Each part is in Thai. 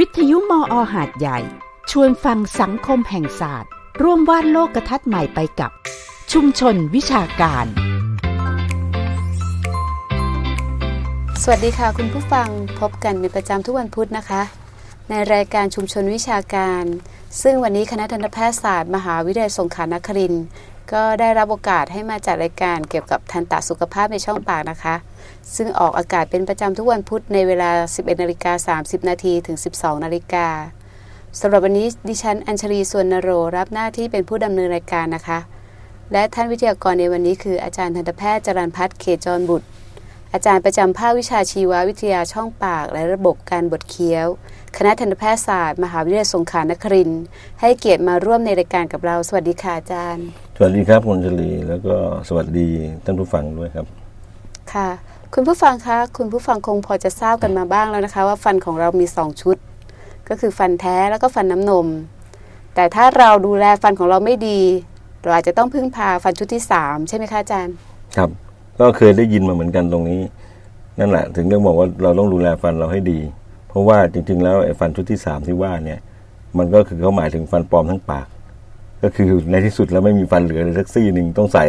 วิทยุมออหาดใหญ่ ชวนฟังสังคมแห่งศาสตร์ ร่วมวาดโลกทัศน์ใหม่ไปกับ ชุมชนวิชาการ สวัสดีค่ะคุณผู้ฟังพบกันเป็นประจำทุกวันพุธนะคะ ในรายการชุมชนวิชาการ ซึ่งวันนี้คณะทันตแพทยศาสตร์ มหาวิทยาลัยสงขลานครินทร์ ก็ได้รับโอกาสให้มาจัดรายการเกี่ยวกับทันตสุขภาพในช่องปากนะคะ ซึ่งออกอากาศเป็นประจำทุกวันพุธในเวลา 11นาฬิกา30 นาทีถึง 12นาฬิกาสำหรับวันนี้ดิฉันอัญชลีสวนนโรรับหน้าที่เป็นผู้ดำเนินรายการนะคะ และท่านวิทยากรในวันนี้คืออาจารย์ทันตแพทย์จรันพัฒน์เขจรบุตร อาจารย์ประจำภาควิชาชีววิทยาช่องปาก และระบบการบดเคี้ยว คณะทันตแพทยศาสตร์ มหาวิทยาลัยสงขลานครินทร์ให้เกียรติมาร่วมในรายการกับเรา สวัสดีค่ะอาจารย์ สวัสดีครับคุณชลีแล้วก็สวัสดีท่านผู้ฟังด้วยครับ ค่ะ คุณผู้ฟังคะ คุณผู้ฟังคงพอจะทราบกันมาบ้างแล้วนะคะ ว่าฟันของเรามี 2 ชุด ก็คือฟันแท้แล้วก็ฟันน้ำนม แต่ถ้าเราดูแลฟันของเราไม่ดี เราอาจจะต้องพึ่งพาฟันชุดที่ 3 ใช่ไหมคะอาจารย์ ครับ ก็เคยได้ยินมาเหมือนกันตรงนี้ นั่นแหละ ถึงต้องบอกว่าเราต้องดูแลฟันเราให้ดี เพราะว่าจริง ๆ แล้วไอ้ฟันชุดที่สามที่ว่าเนี่ย มันก็คือเขาหมายถึงฟันปลอมทั้งปาก ก็คือในที่สุดแล้วไม่มีฟันเหลือเลยสักซี่หนึ่งต้องใส่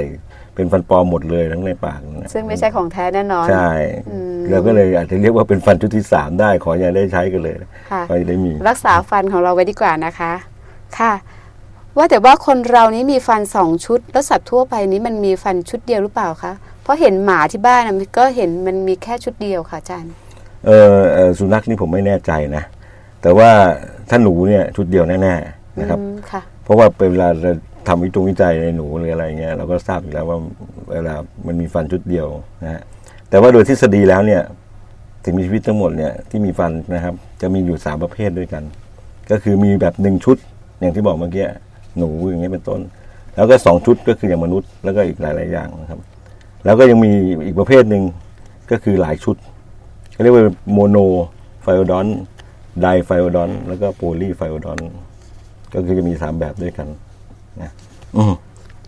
เป็นฟันปลอมหมดเลยทั้งในปากนั่นแหละซึ่งไม่ใช่ของแท้แน่นอน ใช่อืมเราก็เลยอาจจะเรียกว่าเป็นฟันชุดที่สามได้ขออย่าได้ใช้กันเลยค่ะขออย่าได้มี รักษาฟันของเราไว้ดีกว่านะคะ ค่ะว่าแต่ว่าคนเรานี้มีฟันสองชุด แล้วสัตว์ทั่วไปนี้มันมีฟันชุดเดียวหรือเปล่าคะ เพราะเห็นหมาที่บ้านน่ะมันก็เห็นมันมีแค่ชุดเดียวค่ะอาจารย์เออเอ่อสุนัขนี่ผมไม่แน่ใจนะ แต่ว่าถ้าหนูเนี่ยชุดเดียวแน่ๆนะครับอืมค่ะเพราะว่าเวลาเราทำวิจงวิจัยในหนูหรืออะไรเงี้ยเราก็ทราบอยู่แล้วว่าเวลามันมีฟันชุดเดียวนะฮะแต่ว่าโดยทฤษฎีแล้วเนี่ยสิ่งมีชีวิตทั้งหมดเนี่ยที่มีฟันนะครับ จะมีอยู่สามประเภทด้วยกัน ก็คือมีแบบหนึ่งชุดอย่างที่บอกเมื่อกี้หนูอย่างเงี้ยเป็นต้น แล้วก็สองชุดก็คืออย่างมนุษย์แล้วก็อีกหลาย ๆ อย่างนะครับ แล้วก็ยังมีอีกประเภทหนึ่งก็คือหลายชุดเขาเรียกว่าโมโนไฟโอดอนไดไฟโอดอนแล้วก็โพลีไฟโอดอนก็คือจะมีสามแบบด้วยกันนะอืม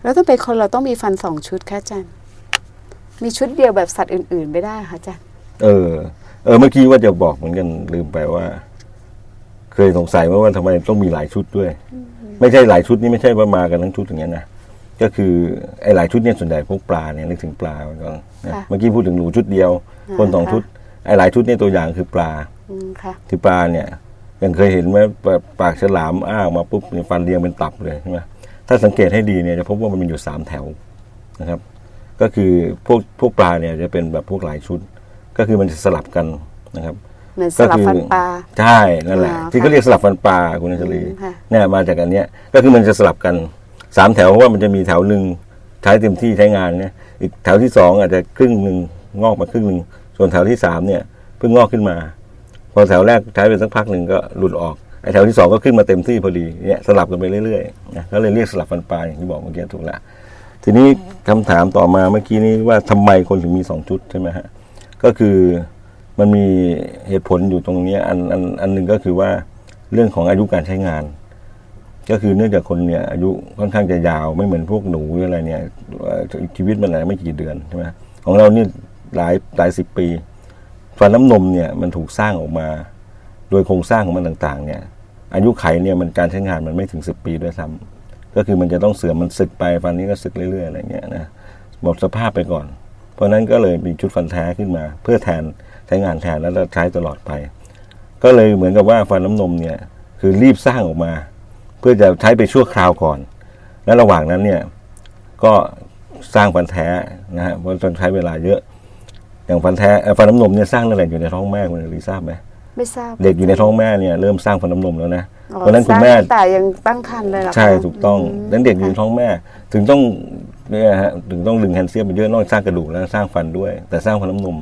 แล้วต้องเป็นคนเราต้องมีฟันสองชุดค่ะอาจารย์มีชุดเดียวแบบสัตว์อื่น ๆ ไม่ได้ค่ะอาจารย์เออ เออ เมื่อกี้ว่าจะบอกเหมือนกันลืมไปว่า เคยสงสัยว่าว่าทำไมต้องมีหลายชุดด้วย ไม่ใช่หลายชุดนี่ไม่ใช่ว่ามากันทั้งชุดอย่างเงี้ยนะ ก็คือไอ้หลายชุดเนี่ยส่วนใหญ่พวกปลาเนี่ยนึกถึงปลาไว้ก่อนนะค่ะเมื่อกี้พูดถึงหนูชุดเดียวอ่าคนสองค่ะชุดไอ้หลายชุดเนี่ยตัวอย่างคือปลาอืมค่ะที่ปลาเนี่ยยังเคยเห็นไหมปากปากฉลามอ้าออกมาปุ๊บเนี่ยฟันเรียงเป็นตับเลยใช่ไหมถ้าสังเกตให้ดีเนี่ยจะพบว่ามันมีอยู่สามแถวนะครับ ก็คือพวกพวกปลาเนี่ยจะเป็นแบบพวกหลายชุด ก็คือมันจะสลับกันนะครับเหมือนสลับฟันปลาใช่นั่นแหละอ่าที่เขาเรียกสลับฟันปลาคุณอัญชลีอืมค่ะเนี่ยมาจากอันเนี้ยก็คือมันจะสลับกัน สามแถวเพราะว่ามันจะมีแถวหนึ่งใช้เต็มที่ใช้งานเนี่ยอีกแถวที่สองอาจจะครึ่งหนึ่งงอกมาครึ่งหนึ่งส่วนแถวที่สามเนี่ยเพิ่งงอกขึ้นมา พอแถวแรกใช้ไปสักพักหนึ่งก็หลุดออกไอแถวที่สองก็ขึ้นมาเต็มที่พอดีเนี่ยสลับกันไปเรื่อยๆนะก็เลยเรียกสลับฟันปลาอย่างที่บอกเมื่อกี้ถูกละทีนี้คำถามต่อมาเมื่อกี้นี้ว่าทำไมคนถึงมีสองชุดใช่ไหมฮะก็คือมันมีเหตุผลอยู่ตรงนี้อันอันอันหนึ่งก็คือว่าเรื่องของอายุการใช้งาน ก็คือเนื่องจากคนเนี่ยอายุค่อนข้างจะยาวไม่เหมือนพวกหนูหรืออะไรเนี่ยชีวิตมันอะไรไม่กี่เดือนใช่ไหมของเรานี่หลายหลายสิบปีฟันน้ำนมเนี่ยมันถูกสร้างออกมา โดยโครงสร้างของมันต่างๆ เนี่ย อายุไขเนี่ยมันการใช้งานมันไม่ถึงสิบปีด้วยซ้ำก็คือมันจะต้องเสื่อมมันสึกไปฟันนี้ก็สึกเรื่อยๆอะไรเงี้ยนะหมดสภาพไปก่อน เพราะนั้นก็เลยมีชุดฟันแท้ขึ้นมา เพื่อแทนใช้งานแทนแล้วใช้ตลอดไป ก็เลยเหมือนกับว่าฟันน้ำนมเนี่ยคือรีบสร้างออกมา เพื่อจะใช้ไปชั่วคราวก่อน และระหว่างนั้นเนี่ยก็สร้างฟันแท้นะฮะเพราะต้องใช้เวลาเยอะ อย่างฟันแท้เอ่อฟันน้ำนมเนี่ยสร้างตั้งแต่อยู่ในท้องแม่คุณลีทราบไหมไม่ทราบเด็กอยู่ในท้องแม่เนี่ยเริ่มสร้างฟันน้ำนมแล้วนะอ๋อเพราะฉะนั้นคุณแม่สร้างตั้งแต่ยังตั้งครรภ์เลยเหรอคะใช่ถูกต้องมนั้นเด็กอยู่ในท้องแม่ ถึงต้องเนี่ยฮะถึงต้องดึงแคลเซียมไปเยอะนอกจากสร้างกระดูกแล้วสร้างฟันด้วย แต่สร้างฟันน้ำนม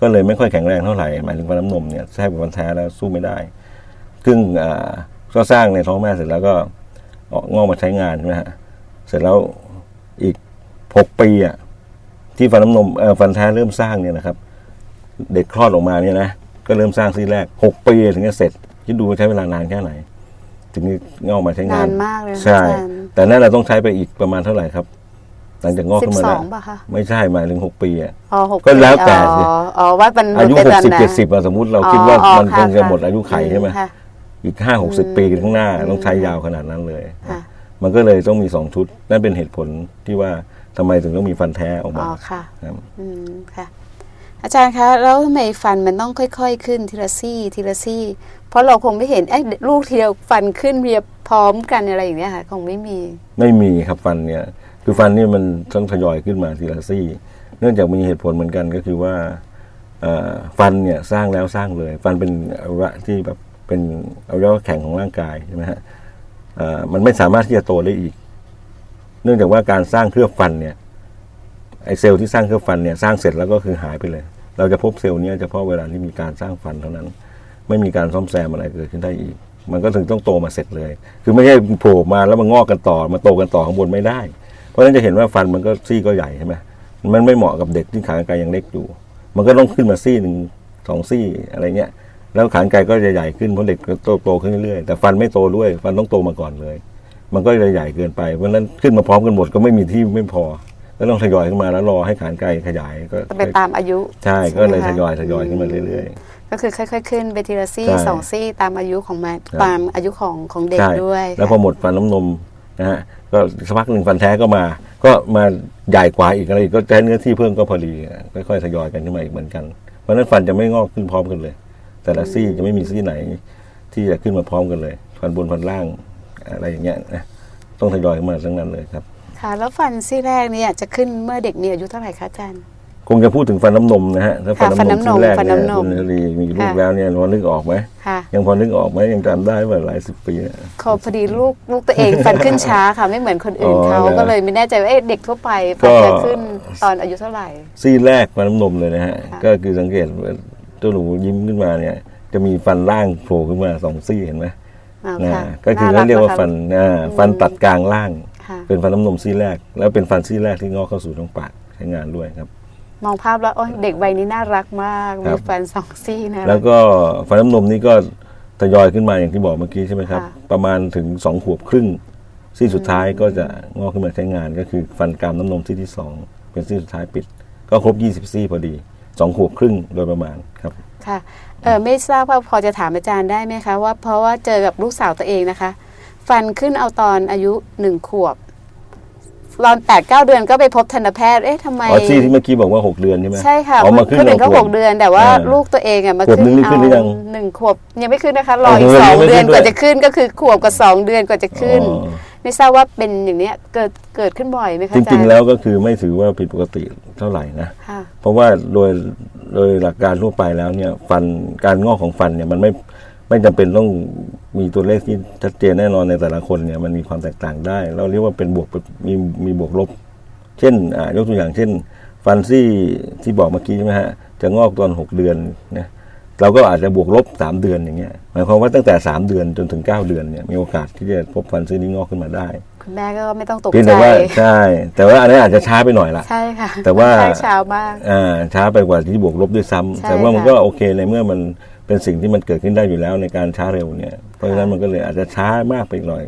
ก็เลยไม่ค่อยแข็งแรงเท่าไหร่หมายถึงฟันน้ำนมเนี่ยแทบกับฟันแท้แล้วสู้ไม่ได้ซึ่งอ่า ก็สร้างในท้องแม่เสร็จแล้วก็ออกงอกมาใช้งานใช่ไหมฮะเสร็จแล้วอีกหกปีอะที่ฟันน้ำนมเอ่อฟันแท้เริ่มสร้างเนี่ยนะครับ เด็กคลอดออกมาเนี่ยนะก็เริ่มสร้างซี่แรกหกปีถึงจะเสร็จคิดดูว่าใช้เวลานานแค่ไหน ถึงจะงอกมาใช้งานนานมากเลยนะใช่อาจารย์แต่นั่นเราต้องใช้ไปอีกประมาณเท่าไหร่ครับหลังจากงอกสิขึ้บนมาสแล้อวงป่ะคะไม่ใช่หมายถึงหกปีอะอ๋อหกก็แล้วแต่สิอ๋ออ๋อว่ามันอายุมันหป็นกสิบแบบไหนเจ็ดสิบสมมติเราคิดว่าอ๋อมันค่ะคงจะค่ะหมดอายุไขใช่ไหมค่ะ อีกห้าหกสิบปีข้างหน้าต้องใช้ยาวขนาดนั้นเลย ค่ะมันก็เลยต้องมีสองชุด นั่นเป็นเหตุผลที่ว่าทำไมถึงต้องมีฟันแท้ออกอ๋มาอค่ะ ครับ อืมค่ะ อาจารย์คะแล้วทำไมฟันมันต้องค่อย ๆ ขึ้นทีละซี่ทีละซี่ เพราะเราคงไม่เห็นไอ้ลูกทีเดียวฟันขึ้นเรียบพร้อมกันอะไรอย่างเนี้ยค่ะ คงไม่มี ไม่มีครับฟันเนี่ย คือฟันนี่มันต้องทยอยขึ้นมาทีละซี่ เนื่องจากมีเหตุผลเหมือนกันก็คือว่าเอ่อฟันเนี่ยสร้างแล้วสร้างเลย ฟันเป็นอวัยวะที่แบบ เป็นอวัยวะแข็งของร่างกายใช่ไหมฮะมันไม่สามารถที่จะโตได้อีก เนื่องจากว่าการสร้างเคลือบฟันเนี่ยไอเซลล์ที่สร้างเคลือบฟันเนี่ยสร้างเสร็จแล้วก็คือหายไปเลย เราจะพบเซลล์เนี้ยเฉพาะเวลาที่มีการสร้างฟันเท่านั้น ไม่มีการซ่อมแซมอะไรเกิดขึ้นได้อีก มันก็ถึงต้องโตมาเสร็จเลย คือไม่ใช่โผล่มาแล้วมันงอกกันต่อมาโตกันต่อข้างบนไม่ได้ เพราะฉะนั้นจะเห็นว่าฟันมันก็ซี่ก็ใหญ่ใช่ไหมมันไม่เหมาะกับเด็กที่ขากรรไกรยังเล็กอยู่ มันก็ต้องขึ้นมาซี่หนึ่งสองซี่อะไรเงี้ย แล้วขากรรไกรก็จะใหญ่ขึ้นเพราะเด็กก็โตโตขึ้นเรื่อยๆแต่ฟันไม่โตด้วยฟันต้องโตมาก่อนเลย มันก็จะใหญ่เกินไปเพราะฉะนั้นขึ้นมาพร้อมกันหมดก็ไม่มีที่ไม่พอแล้วต้องทยอยขึ้นมาแล้วรอให้ขากรรไกรขยายก็ไปตามอายุ ใช่ใช่ก็เลยไหมทคะยอยทยอยขึ้นมาเรื่อยก็คือค่อยๆ ขึ้นไปทีละซี่ใช่สองซี่ตามอายุของมันครับตามอายุของของเด็กใช่ด้วย แล้วพค่ะอหมดฟันน้ำนมนะฮะก็สักพักหนึ่งฟันแท้ก็มา ก็มาใหญ่กว่าอีกอะไรอีกก็ใช้เนื้อที่เพิ่มก็พอดี ค่อยๆทยอยกันขึ้นมาอีกเหมือนกัน เพราะฉะนั้นฟันจะไม่งอกขึ้นพร้อมกันเลย แต่ละซี่จะไม่มีซี่ไหน ที่จะขึ้นมาพร้อมกันเลยฟันบนฟันล่างอะไรอย่างเงี้ยนะต้องทยอยขึ้นมาทั้งนั้นเลยครับ ค่ะ แล้วฟันซี่แรกเนี่ยจะขึ้นเมื่อเด็กมีอายุเท่าไหร่คะอาจารย์คงจะพูดถึงฟันน้ำนมนะฮะถ้าฟันค่ะฟันน้ำนน้ำนมมซี่แรกฟันเนี่ยน้ำนมคุณนรีมีลูกค่ะแล้วเนี่ยพอนึกออกไหมค่ะยังพอนึกออกไหมยังจำได้ว่าหลายสิบปีแล้วขอพอดีลูกลูกตัวเองฟันขึ้นช้าค่ะไม่เหมือนคนอื่นอ๋อเขาเหรอก็เลยไม่แน่ใจว่าเอ๊ะเด็กทั่วไปก็ฟันจะขึ้นตอนอายุเท่าไหร่ซี่แรกฟันน้ำนมเลยนะฮะค่ะก็คือสังเกตว่า เจ้าหนูยิ้มขึ้นมาเนี่ย จะมีฟันล่างโผล่ขึ้นมาสองซี่เห็นไหมอ่านะค่ะก็คือน่เขาเรียกว่าะคะฟันอ่าฟันตัดกลางล่าง ค่ะเป็นฟันน้ำนมซี่แรก แล้วเป็นฟันซี่แรกที่งอกเข้าสู่ช่องปากใช้งานด้วยครับ มองภาพแล้วโอ๊ยเด็กวัยนี้น่ารักมากครัมีบ ฟันสองซี่นะ แล้วก็ฟันน้ำนมนี่ก็ทยอยขึ้นมาอย่างที่บอกเมื่อกี้ใช่ไหมครับ ค่ะ ประมาณถึงสองขวบครึ่งซี่สุดท้ายก็จะงอกขึ้นมาใช้งาน ก็คือฟันกรามน้ำนมซี่ที่สองเป็นซี่สุดท้ายปิด ก็ครบ 20 ซี่พอดี สองขวบครึ่งโดยประมาณครับค่ะเออไม่ทราบว่าพอจะถามอาจารย์ได้ไหมคะว่าเพราะว่าเจอกับลูกสาวตัวเองนะคะ ฟันขึ้นเอาตอนอายุหนึ่งขวบตอนแปดเก้าเดือนก็ไปพบทันตแพทย์ เอ๊ะทำไมอ๋อซี่ที่เมื่อกี้บอกว่า6เดือนใช่ไหมใช่ค่ะอ๋อมาขึ้นคนอื่นเขาขวบหกเดือน แต่ว่าอ่าลูกตัวเองอะมาขวบขึ้นนึงนี่ขึ้นหรือยังหนึ่งขวบยังไม่ขึ้นนะคะ รออีกเออสองยังไม่เดือนขึ้นด้วยกว่าจะขึ้นก็คือขวบกับสองเดือนกว่าจะขึ้นอ๋อ ไม่ทราบว่าเป็นอย่างเนี้ยเกิดเกิดขึ้นบ่อยไหมคะจอาจารริงย์ๆแล้วก็คือไม่ถือว่าผิดปกติเท่าไหร่นะค่ะเพราะว่าโดยโดยหลักการทั่วไปแล้วเนี่ยฟันการงอกของฟันเนี่ยมันไม่ไม่จำเป็นต้องมีตัวเลขที่ชัดเจนแน่นอนในแต่ละคนเนี่ยมันมีความแตกต่างได้ เราเรียกว่าเป็นบวกมีมีบวกลบ เช่นอ่ายกตัวอย่างเช่น ฟันซี่ที่บอกเมื่อกี้ใช่ไหมฮะจะงอกตอนหกเดือนนะ เราก็อาจจะบวกลบสามเดือนอย่างเงี้ยหมายความว่าตั้งแต่สามเดือนจนถึงเก้าเดือนเนี่ยมีโอกาสที่จะพบฟันซี่นี้งอกขึ้นมาได้ คุณแม่ก็ไม่ต้องตกเพียงใจแต่ว่าใช่ แต่ว่าอันนี้นอาจจะช้าไปหน่อยละใช่ค่ะแต่ว่าใช่เช้ามากอ่าช้าไปกว่าที่บวกลบด้วยซ้ำใช่แต่ว่ามันค่ะก็โอเคในเมื่อมันเป็นสิ่งที่มันเกิดขึ้นได้อยู่แล้วในการช้าเร็วเนี่ยเพราะฉะนั้นมันก็เลยอาจจะช้ามากไปอีกหน่อย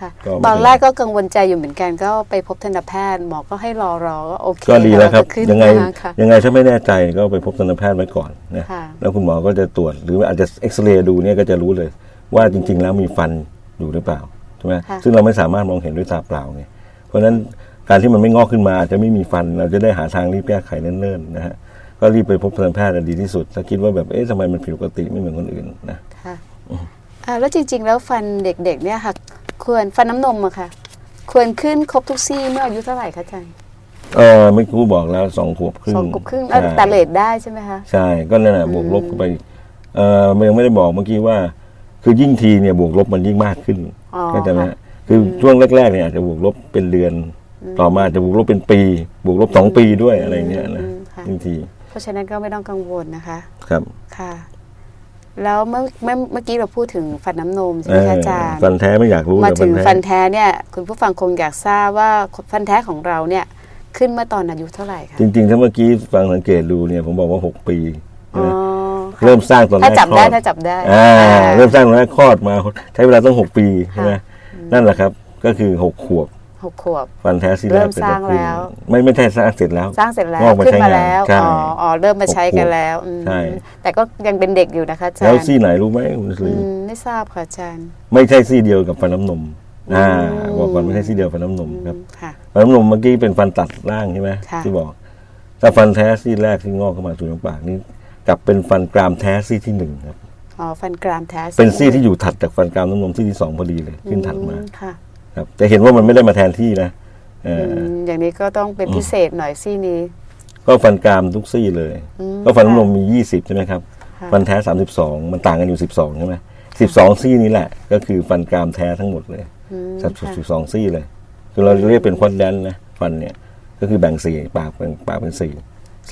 ค่ะก็ไม่เป็นไรตอนแรกก็กังวลใจอยู่เหมือนกันก็ไปพบทันตแพทย์หมอก็ให้รอรอก็โอเคก็ดีแล้วครับ ก็ขึ้นยังไงมาค่ะ ยังไงถ้าไม่แน่ใจก็ไปพบทันตแพทย์ไว้ก่อนนะค่ะ แล้วคุณหมอก็จะตรวจหรืออาจจะเอ็กซเรย์ดูเนี่ยก็จะรู้เลย ว่าจริง ๆ แล้วมีฟันอยู่หรือเปล่าใช่ไหมค่ะ ซึ่งเราไม่สามารถมองเห็นด้วยตาเปล่าไงเพราะฉะนั้นการที่มันไม่งอกขึ้นมาอาจจะไม่มีฟัน เราจะได้หาทางรีบแก้ไขเนิ่นๆนะฮะก็รีบไปพบทันตแพทย์อะดีที่สุด ถ้าคิดว่าแบบเอ๊ะทำไมมันผิดปกติไม่เหมือนคนอื่นนะ ค่ะอ่าแล้วจริงๆ แล้วฟันเด็กๆเนี่ยค่ะ ควรฟันน้ำนมอะค่ะ ควรขึ้นครบทุกซี่เมื่ออายุเท่าไหร่คะอาจารย์เออไม่ครูบอกแล้วสองขวบครึ่งสองขวบครึ่งแล้วใช่แต่เลทได้ใช่ไหมคะใช่ก็นั่นแหละบวกลบเข้าไปเออมันยังไม่ได้บอกเมื่อกี้ว่า คือยิ่งทีเนี่ยบวกลบมันยิ่งมากขึ้นอ๋อเข้าใจไหมค่ะฮะคือช่วงแรกๆเนี่ยอาจจะบวกลบเป็นเดือน ต่อมาอาจจะบวกลบเป็นปี บวกลบสองปีด้วยอะไรเงี้ยนะอืมค่ะยิ่งที เพราะฉะนั้นก็ไม่ต้องกังวลนะคะ ครับค่ะ แล้วเมื่อเมื่อเมื่อกี้เราพูดถึงฟันน้ำนมใช่เอไหมอคะอาจารย์ฟันแท้ไม่อยากรู้มาแต่ถึงฟัฟันนแท้แท้เนี่ยคุณผู้ฟังคงอยากทราบว่าฟันแท้ของเราเนี่ยขึ้นเมื่อตอนอายุเท่าไหร่คะจริงๆถ้าเมื่อกี้ฟังสังเกตดูเนี่ยผมบอกว่าหกปีอ๋อนะค่ะเริ่มสร้างตอนแรถ้ากจับคลได้อดถ้าจับได้อ่าอ่าเริ่มสร้างตอนแรกคลอดมาใช้เวลาต้องหกปีใช่ไหมค่ะนั่นแหละครับก็คือหกขวบ หหกขวบฟันแท้ซี่แรเริ่กมก็จะสร้างขึ้นแล้ว ไม่ไม่ใช่สร้างเสร็จแล้ว สร้างเสร็จแล้วงอกมาขึ้นใช้มางานแล้วใช่อ๋ออ๋อเริ่มมาใช้กันหกขวบแล้วอืมใช่แต่ก็ยังเป็นเด็กอยู่นะคะอาจารแล้วย์ซี่ไหนรู้ไหมคุณสุอืรีมไม่ทราบค่ะอาจารย์ไม่ใช่ซี่เดียวกับฟันน้ำนมอ่าอืมบอกก่อนไม่ใช่ซี่เดียวฟันน้ำนมครับค่ะฟันน้ำนมเมื่อกี้เป็นฟันตัดล่างใช่ไหมค่ะที่บอกถ้าฟันแท้ซี่แรกที่งอกเข้ามาสู่ตรงปากนี้กลับเป็นฟันกรามแท้ซี่ที่หนึ่งครับอ๋อฟันกรามแท้เป็นซี่ที่อยู่ถัดจากฟันกรามน้ำนมซี่ที่สองพอดีเลยขึ้นถัดมาอืค่ะ ครับจะเห็นว่ามันไม่ได้มาแทนที่นะเอออือมอย่างนี้ก็ต้องเป็นพิเศษหน่อยซี่นี้ ก็ฟันกรามทุกซี่เลย อืมก็ฟันน้ำนมมียี่สิบใช่ไหมครับ ค่ะ ฟันแท้สามสิบสองมันต่างกันอยู่สิบสองใช่ไหมสิบสองซี่นี้แหละ ก็คือฟันกรามแท้ทั้งหมดเลยอืมสับค่ะสิบสองซี่เลย คือเราเรียกเป็นคอนแดนนะ ฟันเนี่ย ก็คือแบ่งสี่ปากเป็นปากเป็นสี่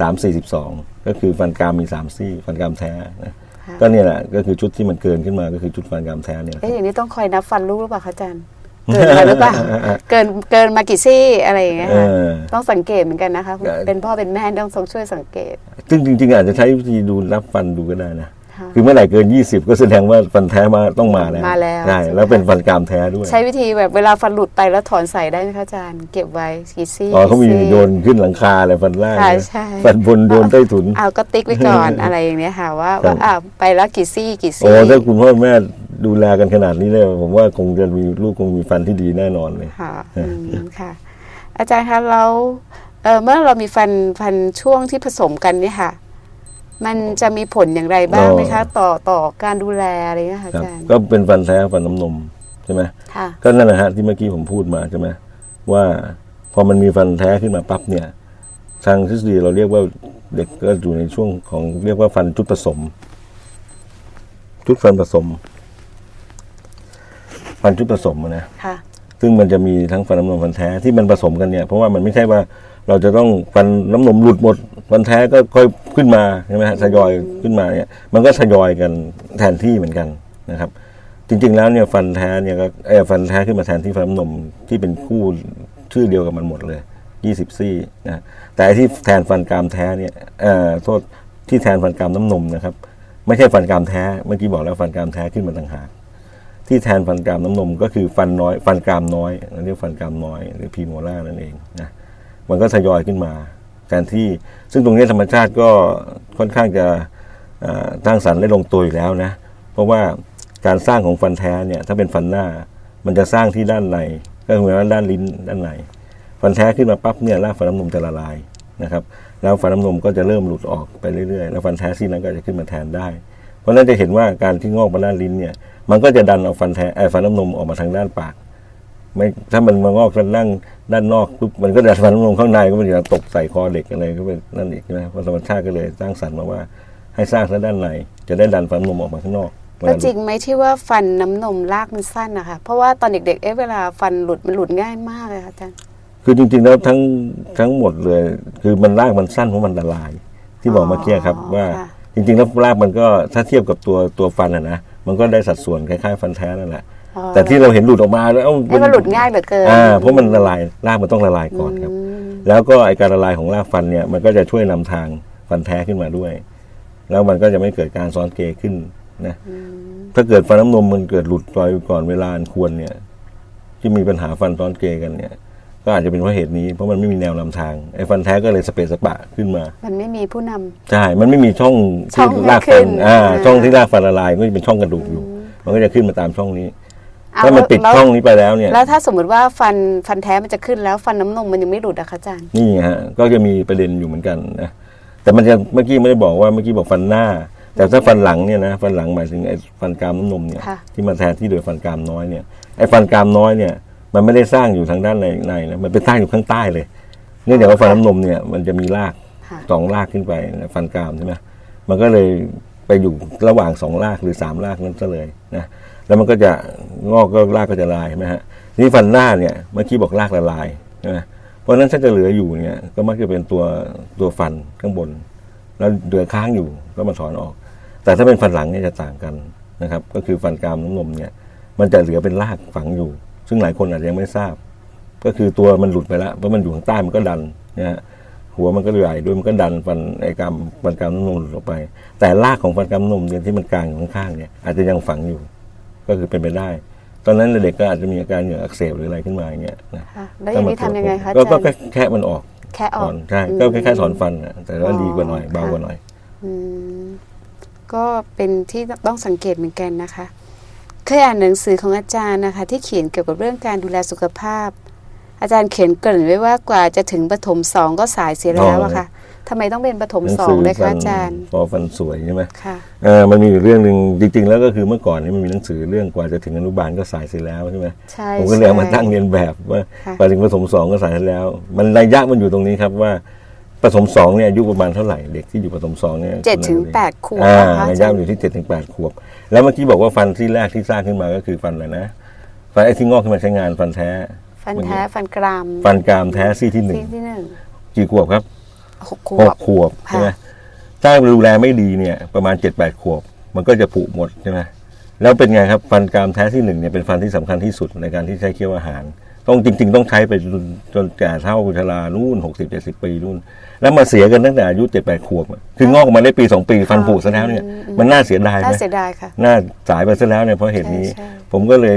สามสี่สิบสองก็คือฟันกรามมีสามซี่ ฟันกรามแท้นะค่ะก็เนี่ยแหละก็คือชุดที่มันเกินขึ้นมาก็คือชุดฟันกรามแท้เนี่ยแหละคเอ๊ะรับอย่างนี้ต้องคอยนับฟันลูกหรือเปล่าคะอาจารย์ เกินอะไรหรือเปล่าเกินเกินมากี่ซี่อะไรอย่างเงี้ยค่ะต้องสังเกตเหมือนกันนะคะเป็นพ่อเป็นแม่ต้องทรงช่วยสังเกต ซึ่งจริง ๆ อาจจะใช้วิธีดูนับฟันดูก็ได้นะคือเมื่อไหร่เกินยี่สิบก็แสดงว่าฟันแท้มาต้องมาแล้วมาแล้วใช่แล้วเป็นฟันกรามแท้ด้วย ใช้วิธีแบบเวลาฟันหลุดไปแล้วถอนใส่ได้ไหมคะอาจารย์เก็บไว้กี่ซี่อ๋อเขามีโยนขึ้นหลังคาอะไรฟันล่างใช่ฟันบนโดนใต้ถุนเอาก็ติ๊กไว้ก่อนอะไรอย่างเนี้ยค่ะว่าว่าอ่าไปแล้วกี่ซี่กี่ซี่โอ้ถ้าคุณพ่อแม่ ดูแลกันขนาดนี้เนี่ยผมว่าคงจะมีลูกคงมีฟันที่ดีแน่นอนเลย ค่ะอืมค่ะ อาจารย์คะแล้วเอ่อเมื่อเรามีฟันฟันช่วงที่ผสมกันเนี่ยค่ะ มันจะมีผลอย่างไรบ้างไหมคะ ต่อต่อการดูแลอะไรเงี้ยค่ะคอารับจารย์ก็เป็นฟันแท้ฟันน้ำนมใช่ไหมค่ะ ก็นั่นแหละฮะที่เมื่อกี้ผมพูดมาใช่ไหมว่าพอมันมีฟันแท้ขึ้นมาปั๊บเนี่ย ทางทฤษฎีเราเรียกว่าเด็กก็อยู่ในช่วงของเรียกว่าฟันจุดผสมจุดฟันผสม ฟันจุดผสมอะนะ ค่ะ ซึ่งมันจะมีทั้งฟันน้ำนมฟันแท้ที่มันผสมกันเนี่ยเพราะว่ามันไม่ใช่ว่าเราจะต้องฟันน้ำนมหลุดหมดฟันแท้ก็ค่อยขึ้นมาใช่ไหมฮะทยอยขึ้นมาเนี่ยมันก็ทยอยกันแทนที่เหมือนกันนะครับ จริงๆแล้วเนี่ยฟันแท้เนี่ยก็เออฟันแท้ขึ้นมาแทนที่ฟันน้ำนมที่เป็นคู่ชื่อเดียวกับมันหมดเลยยี่สิบซี่นะแต่ไอ้ที่แทนฟันกรามแท้เนี่ยเอ่อโทษที่แทนฟันกรามน้ำนมนะครับ ไม่ใช่ฟันกรามแท้เมื่อกี้บอกแล้วฟันกรามแท้ขึ้นมาต่างหาก ที่แทนฟันกรามน้ำนมก็คือฟันน้อย ฟันกรามน้อยเราเรียกฟันกรามน้อยหรือพีโมล่านั่นเองนะมันก็ทยอยขึ้นมาแทนที่ซึ่งตรงนี้ธรรมชาติก็ค่อนข้างจะสร้างสรรค์ได้ลงตัวอยู่แล้วนะ เพราะว่าการสร้างของฟันแท้เนี่ยถ้าเป็นฟันหน้า มันจะสร้างที่ด้านในก็คือว่าด้านลิ้นด้านในฟันแท้ขึ้นมาปั๊บเนี่ยรากฟันน้ำนมจะละลายนะครับ แล้วฟันน้ำนมก็จะเริ่มหลุดออกไปเรื่อยๆ แล้วฟันแท้ซี่นั้นก็จะขึ้นมาแทนได้ เพราะฉะนั้นจะเห็นว่าการที่งอกมาด้านลิ้นเนี่ย มันก็จะดันเอาฟันแท้ไอ้ฟันน้ำนมออกมาทางด้านปาก ไม่ถ้ามันมางอกด้านล่างด้านนอกปุ๊บมันก็ดันฟันน้ำนมข้างในก็มันจะตกใส่คอเด็กอะไรก็เป็นนั่นอีกใช่ไหมเพราะธรรมชาติก็เลยสร้างสรรค์มาว่า ให้สร้างทางด้านในจะได้ดันฟันน้ำนมออกมาข้างนอกเวแล้วลาจริงไหมที่ว่าฟันน้ำนมลากมันสั้นนะคะเพราะว่าตอนเด็กๆเอ๊ะเวลาฟันหลุดมันหลุดง่ายมากเลยค่ะอาจารย์คือจริงๆแล้วทั้งทั้งหมดเลย คือมันรากมันสั้นเพราะมันละลาย ที่บอกเมื่อกี้ครับอ๋อว่าค่ะ จริงๆแล้วรากมันก็ถ้าเทียบกับตัวตัวฟันอะนะมันก็ได้สัดส่วนคล้ายๆฟันแท้นั่นแหละอ๋อแต่ที่เราเห็นหลุดออกมาแล้วเอ้าเอ๊ะมันหลุดง่ายเหลือเกินอ่าเพราะมันละลายรากมันต้องละลายก่อนครับ อืม แล้วก็ไอการละลายของรากฟันเนี่ยมันก็จะช่วยนำทางฟันแท้ขึ้นมาด้วย แล้วมันก็จะไม่เกิดการซ้อนเกยขึ้นนะถ้าเกิดฟันน้ำนมมันเกิดหลุดปล่อยก่อนเวลาอันควรเนี่ย ที่มีปัญหาฟันซ้อนเกยกันเนี่ย ก็อาจจะเป็นเพราะเหตุนี้เพราะมันไม่มีแนวนำทางไอ้ฟันแท้ก็เลยสเปซสปะขึ้นมา มันไม่มีผู้นำใช่มันไม่มีช่องช่องที่ให้รากขึ้ฟันนอ่าอ่าช่องที่รากฟันละลายก็จะเป็นช่องกระดูกอยู่ มันก็จะขึ้นมาตามช่องนี้เอถ้ามันแล้วปิดแล้วช่องนี้ไปแล้วเนี่ยแล้วถ้าสมมติว่าฟันฟันแท้มันจะขึ้นแล้วฟันน้ำนมมันยังไม่หลุดอะคะอาจารย์นี่ฮะก็จะมีประเด็นอยู่เหมือนกันนะแต่มันจะเมื่อกี้ไม่ได้บอกว่าเมื่อกี้บอกฟันหน้า แต่ถ้าฟันหลังเนี่ยนะฟันหลังหมายถึงไอ้ฟันกรามน้ำนมเนี่ยค่ะที่มาแทนที่โดยฟันกรามน้อยเนี่ยไอ้ฟันกรามน้อยเนี่ย มันไม่ได้สร้างอยู่ทางด้านในในนะมันเป็นสร้างอยู่ข้างใต้เลยเนื่องจากว่าฟันน้ำนมเนี่ยมันจะมีรากค่ะสองรากขึ้นไปนะฟันกรามใช่ไหมมันก็เลยไปอยู่ระหว่างสองรากหรือสามรากนั้นซะเลยนะแล้วมันก็จะงอกก็รากก็จะลายใช่ไหมฮะทีนี่ฟันหน้าเนี่ยเมื่อกี้บอกรากละลายใช่ไหมเพราะฉะนั้นถ้าจะเหลืออยู่เนี่ยก็มักจะเป็นตัวตัวฟันข้างบน แล้วเหลือค้างอยู่ก็มาถอนออก แต่ถ้าเป็นฟันหลังเนี่ยจะต่างกันนะครับ ก็คือฟันกรามน้ำนมเนี่ยมันจะเหลือเป็นรากฝังอยู่ ซึ่งหลายคนอาจจะยังไม่ทราบ ก็คือตัวมันหลุดไปแล้วเพราะมันอยู่ข้างใต้มันก็ดันนะฮะหัวมันก็ใหญ่ด้วยมันก็ดันฟันไอ้กรามฟันกรามน้ำนมหลุดออกไป แต่รากของฟันกรามน้ำนมเนี่ยที่มันกลางอยู่ข้างๆเนี่ยอาจจะยังฝังอยู่ ก็คือเป็นไปได้ ตอนนั้นเด็กก็อาจจะมีอาการเหงื่ออักเสบหรืออะไรขึ้นมาอย่างเงี้ยนะค่ะแล้วอย่างนี้ทำยังไงคะอาก็จารก็ย์แค่แค่มันออกแค่อถออกนใช่ก็คล้ายๆถอนฟันนะแต่ว่าอ๋อดีกว่าหน่อยเบากว่าค่ะหน่อยอืมก็เป็นที่ต้องสังเกตเหมือนกันนะคะ เคยอ่านหนังสือของอาจารย์นะคะ ที่เขียนเกี่ยวกับเรื่องการดูแลสุขภาพ อาจารย์เขียนเกริ่นไว้ว่ากว่าจะถึงปฐมสองก็สายเสียแล้วอะค่ะทำไมต้องเป็นปฐมหนังสอสืงอด้วยฟัคะอาจารย์พอฟันสวยใช่ไหมค่ะเออมันมีอยู่เรื่องหนึ่งจริง ๆ แล้วก็คือเมื่อก่อนนี้มันมีหนังสือเรื่องกว่าจะถึงอนุบาลก็สายเสียแล้วใช่ไหมใช่ผมก็เลยเอามาใช่ตั้งเรียนแบบว่าค่ะกว่าถึงผสมสองก็สายเสียแล้ว มันระยะมันอยู่ตรงนี้ครับว่า ผสมสองเนี่ยอายุประมาณเท่าไหร่เด็กที่อยู่ผสมสองเนี่ยเจ็ดถึงแปดขวบอ่านะคะระอายะจารมันย์อยู่ที่เจ็ดถึงแปดขวบ แล้วเมื่อกี้บอกว่าฟันที่แรกที่สร้างขึ้นมาก็คือฟันอะไรนะฟันไอ้ที่งอกขึ้นมาใช้งานฟันแท้ ฟันแท้ฟันกรามฟันกรามแท้ซี่ที่หนึ่งซี่ที่หนึ่งกี่ขวบครับหกขหวกบขวบใช่ไหมค่ะถ้าดูแลไม่ดีเนี่ยประมาณเจ็ดแปดขวบ มันก็จะผุหมดใช่ไหมแล้วเป็นไงครับฟันกรามแท้ที่หนึ่งเนี่ยเป็นฟันที่สำคัญที่สุดในการที่ใช้เคี้ยวอาหาร ต้องจริง ๆ ต้องใช้ไปจนจนแก่เท่าชรานู่นหกสิบเจ็ดสิบปีนู่น แล้วมาเสียกันตั้งแต่อายุเจ็ดแปดขวบอะคืองอกออกมาได้ปีสองปีฟันผุซะแล้วเนี่ย มันน่าเสียดายไหน่ามเสียดายค่ะ น่าสายไปซะแล้วเนี่ยเพราะเหตุนี้ ใช่ใช่ ผมก็เลย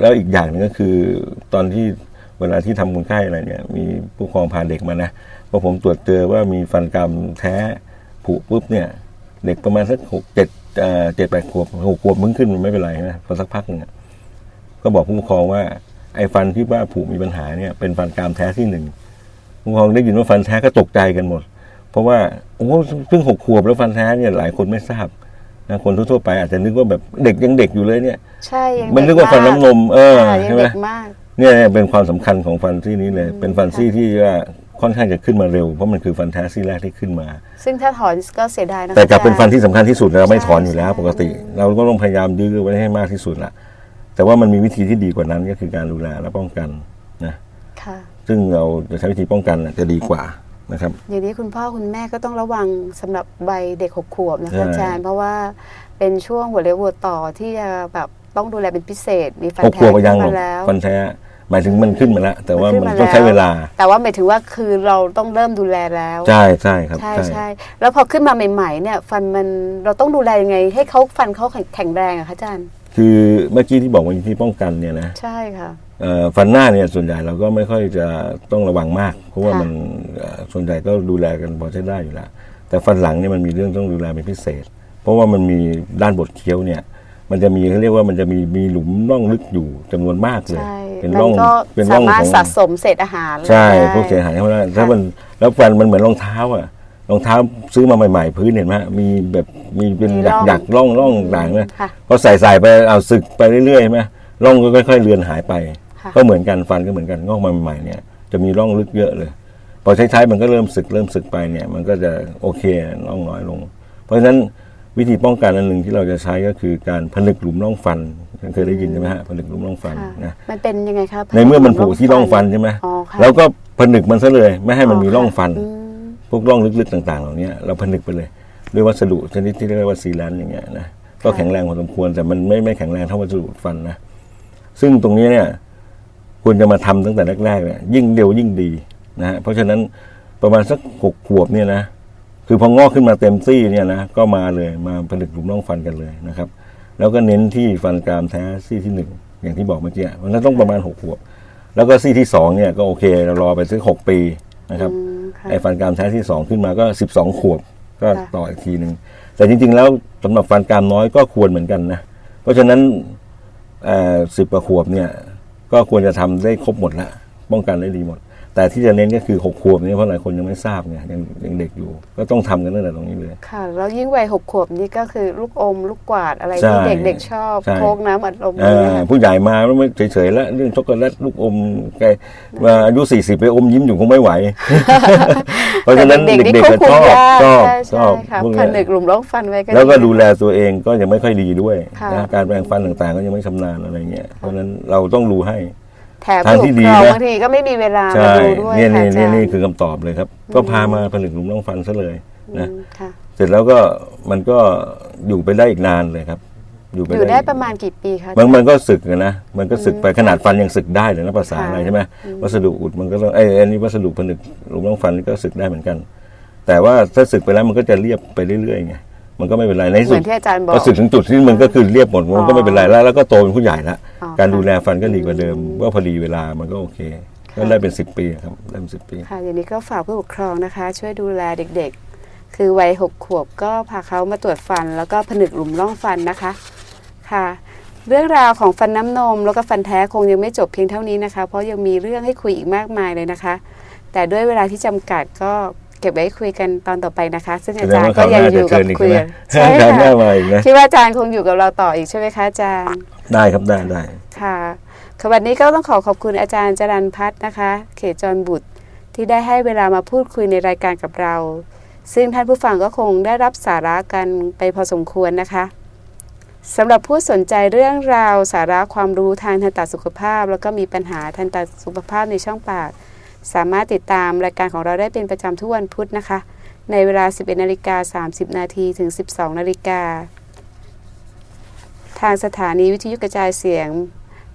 แล้วอีกอย่างหนึงก็คือ ตอนที่เวลาที่ทำคนไข้อะไรเนี่ย มีผู้ปกครองพาเด็กมานะพอผมตรวจเจอว่ามีฟันกรามแท้ผุปุ๊บเนี่ย เด็กประมาณสักหกเจ็ดเอ่อเจ็ดแปดขวบหกขวบมึงขึ้นมันไม่เป็นไรนะพอสักพักหนึงอะก็บอกผู้ปกครองว่าไอ้ฟันที่ว่าผุมีปัญหาเนี่ยเป็นฟันกรามแท้ที่หนึ่ง ผู้ปกครองได้ยินว่าฟันแท้ก็ตกใจกันหมด เพราะว่าโอ้เพิ่งหกขวบแล้วฟันแท้เนี่ยหลายคนไม่ทราบนะคนทั่วๆไปอาจจะนึกว่าแบบเด็กยังเด็กอยู่เลยเนี่ยใช่ยังมันนึกว่าฟันน้ำนมเออค่ะยัใช่งไหมเด็กมากเนี่ยเนี่ยเป็นความสำคัญของฟันซี่นี้เลย เป็นฟันซี่ที่ว่าค่อนข้างจะขึ้นมาเร็ว เพราะมันคือฟันแท้ซี่แรกที่ขึ้นมา ซึ่งถ้าถอนก็เสียดายนะคะแต่กลับเป็นฟันอาจารย์ที่สำคัญที่สุดเราไม่ถอนอยู่แล้วใช่ปกติ เราก็ต้องพยายามยื้อไว้ให้มากที่สุดละแต่ว่ามันมีวิธีที่ดีกว่านั้นก็คือการดูแลและป้องกันนะ ค่ะซึ่งเราจะใช้วิธีป้องกันน่ะจะดีกว่านะครับ อย่างนี้คุณพ่อคุณแม่ก็ต้องระวังสำหรับใบเด็กหกขวบนะใช่ คะอาจารย์เพราะว่าเป็นช่วงหัวเรียวหัวต่อที่จะแบบต้องดูแลเป็นพิเศษมีฟันหกขแท้วบก็ขึ้ยังหรนอกมาแล้ว ฟันแท้หมายถึงมันขึ้นมาแล้ว แต่ว่ามันขึ้ต้องใช้เวลา แต่ว่าหมายถึงว่าคือเราต้องเริ่มดูแลแล้วใช่ใช่ครับ ใช่ใช่แล้วพอขึ้นมาใหม่ๆเนี่ย ฟันมันเราต้องดูแลยังไง ให้เขาฟันเขาแข็งแรงอะคะอาจารย์ คือเมื่อกี้ที่บอกว่าวิธีป้องกันเนี่ยนะ ใช่ค่ะเอ่อ ฟันหน้าเนี่ยส่วนใหญ่เราก็ไม่ค่อยจะต้องระวังมาก เพราะว่าค่ะมันเอ่อส่วนใหญ่ก็ดูแลกันพอใช้ได้อยู่แล้วแต่ฟันหลังเนี่ยมันมีเรื่องต้องดูแลเป็นพิเศษ เพราะว่ามันมีด้านบดเคี้ยวเนี่ย มันจะมีเขาเรียกว่ามันจะมีมีหลุมร่องลึกอยู่จำนวนมากเลยใช่เป็นมัร่องก็เป็นร่สาองมารถของสะสมเศษอาหาร ใช่ได้พวกเสียหายเข้ามาได้ถ้ามันแล้วฟันมันเหมือนรองเท้าอะรองเท้าซื้อมาใหม่ ๆ พื้นเห็นไหมมีแบบมีเป็นมีหยักร่องหยักร่องร่องต่างๆไหมค่ะพอใส่ใส่ไปเอาสึกไปเรื่อยๆใช่ไหมร่องก็ค่อยๆเลือนหายไปค่ะ ก็เหมือนกันฟันก็เหมือนกันงอกมาใหม่ๆเนี่ยจะมีร่องลึกเยอะเลยพอใช้ๆมันก็เริ่มสึกเริ่มสึกไปเนี่ย มันก็จะโอเคร่องน้อยลง เพราะฉะนั้นวิธีป้องกันอันหนึ่งที่เราจะใช้ก็คือการผนึกหลุมร่องฟันเคยได้ยินใช่ไหมฮะผนึกหลุมร่องฟันค่ะนะมันเป็นยังไงครับในเมื่อมันผุที่ร่องฟันใช่ไหมอ๋อค่ะแล้วก็ผนึกมันซะเลย ไม่ให้มันมีร่องฟันอืมพวกร่องลึกๆต่าง ๆ เหล่านี้เราผนึกไปเลยด้วยวัสดุชนิดที่เรียกว่าซีแลนอย่างเงี้ยนะก็แข็งแรงพอสมควรแต่มันไม่ไม่แข็งแรงเท่าวัสดุฟันนะซึ่งตรงนี้เนี่ย ควรจะมาทำตั้งแต่แรกๆเนี่ยยิ่งเร็วยิ่งดีนะฮะเพราะฉะนั้นประมาณสักหกขวบเนี่ยนะคือพองอกขึ้นมาเต็มซี่เนี่ยนะก็มาเลยมาผนึกหลุมร่องฟันกันเลยนะครับ แล้วก็เน้นที่ฟันกรามแท้ซี่ที่หนึ่งอย่างที่บอกเมื่อกี้มันก็ต้องประมาณหกขวบ แล้วก็ซี่ที่สองเนี่ยก็โอเคเรารอไปสักหกปีนะครับอืมค่ะไอ้ฟันกรามแท้ที่สองขึ้นมาก็สิบสองขวบก็ค่ะต่ออีกทีหนึ่งแต่จริง ๆ แล้วสำหรับฟันกรามน้อยก็ควรเหมือนกันนะเพราะฉะนั้นสิบกว่าขวบเนี่ย ก็ควรจะทำได้ครบหมดแล้วป้องกันได้ดีหมด แต่ที่จะเน้นก็คือหกขวบเนี่ยเพราะหลายคนยังไม่ทราบไงยังยังเด็กอยู่ ก็ต้องทำกันตั้งแต่ตรงนี้เลย ค่ะ แล้วยิ่งวัยหกขวบนี่ก็คือลูกอม ลูกกวาดอะไรใช่ที่เด็กๆชอบใช่โค้กน้ำอัดลมอ่อะไรเงี้ายผู้ใหญ่มาแล้วไม่เฉยๆแล้วเรื่องช็อกโกแลตลูกอมแกมาอายุสี่สิบไปอมยิ้มอยู่คงไม่ไหว เพราะฉะนั้นแต่เด็กๆควก็บคุชมอบยากชอบใช่ชใช่อบค่ะพวกผเนี้ยนึกหลุมร่องฟันไว้ก็แล้วก็ดีดูแลตัวเองก็ยังไม่ค่อยดีด้วยค่ะนะการแปรงฟันต่างๆ ก็ยังไม่ชำนาญอะไรเงี้ยเพราะฉะนั้นเราต้องดูให้ แถมทางผู้ที่ปกดีครองนะบางทีก็ไม่มีเวลามาใช่ดูด้วยเนี่ยค่ะนี่อาจารย์นี่นี่คือคำตอบเลยครับ ก็พามาผลึกหลุมร่องฟันซะเลยนะ อืมค่ะ เสร็จแล้วก็มันก็อยู่ไปได้อีกนานเลยครับ อยู่ไปอยู่ได้ประมาณกี่ปีคะ มันมันก็สึกอะนะมันก็สึกไปขนาดฟันยังสึกได้เลยนะภาษาอะไรใช่ไหมวัสดุอุดมันก็ต้องไอ้ไอ้นี่วัสดุผนึกหลุมร่องฟันนี่ก็สึกได้เหมือนกัน แต่ว่าถ้าสึกไปแล้วมันก็จะเรียบไปเรื่อยๆไง มันก็ไม่เป็นไรในที่เหสุมืดอนที่อาจารย์บอพอกสึกถึงจุดที่มันก็คือเรียบหมดมันก็ไม่เป็นไรแล้ว แล้วก็โตเป็นผู้ใหญ่แล้วอ๋อการค่ะดูแลฟันก็ดีกว่าเดิมว่าพอดีเวลามันก็โอเค ก็ได้เป็นสิบปีครับได้เป็นสิบปี ค่ะอย่างนี้ก็ฝากผู้ปกครองนะคะ ช่วยดูแลเด็กๆ คือวัยหกขวบก็พาเขามาตรวจฟัน แล้วก็ผนึกหลุมร่องฟันนะคะค่ะ เรื่องราวของฟันน้ำนม แล้วก็ฟันแท้คงยังไม่จบเพียงเท่านี้นะคะ เพราะยังมีเรื่องให้คุยอีกมากมายเลยนะคะ แต่ด้วยเวลาที่จำกัดก็ เก็บไว้คุยกันตอนต่อไปนะคะ ซึ่งแสอาดงจารว่าย์ก็เขาวหยังน้าอจะยู่เชิกับญอีกคุยนะใช่คราวหน้าค่ะมาอีกนะคิดว่าอาจารย์คงอยู่กับเราต่ออีกใช่ไหมคะอาจารย์ได้ครับได้ได้ค่ะค่ะวันนี้ก็ต้องขอขอบคุณอาจารย์จรันพัฒน์นะคะ เขตจรบุตรที่ได้ให้เวลามาพูดคุยในรายการกับเรา ซึ่งท่านผู้ฟังก็คงได้รับสาระกันไปพอสมควรนะคะสำหรับผู้สนใจเรื่องราวสาระความรู้ทางทันตสุขภาพ แล้วก็มีปัญหาทันตสุขภาพในช่องปาก สามารถติดตามรายการของเราได้เป็นประจำทุกวันพุธนะคะ ในเวลา 11นาฬิกา30 นาทีถึง 12นาฬิกาทางสถานีวิทยุกระจายเสียง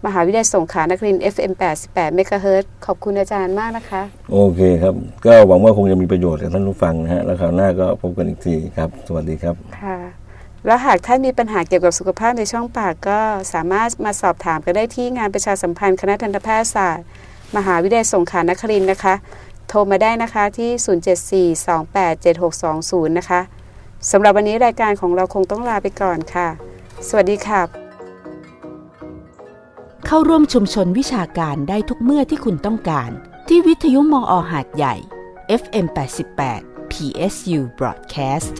มหาวิทยาลัยสงขลานครินทร์ FM 88เมกะเฮิรตซ์ขอบคุณอาจารย์มากนะคะ โอเคครับ ก็หวังว่าคงจะมีประโยชน์กับท่านผู้ฟังนะฮะ แล้วคราวหน้าก็พบกันอีกทีครับ สวัสดีครับ ค่ะ แล้วหากท่านมีปัญหาเกี่ยวกับสุขภาพในช่องปากก็สามารถมาสอบถามกันได้ที่งานประชาสัมพันธ์คณะทันตแพทยศาสตร์ มหาวิทยาลัยสงขลานครินทร์นะคะ โทรมาได้นะคะที่ 074-287620 นะคะสำหรับวันนี้รายการของเราคงต้องลาไปก่อนค่ะ สวัสดีค่ะ เข้าร่วมชุมชนวิชาการได้ทุกเมื่อที่คุณต้องการ ที่วิทยุมออหาดใหญ่ FM 88 PSU Broadcast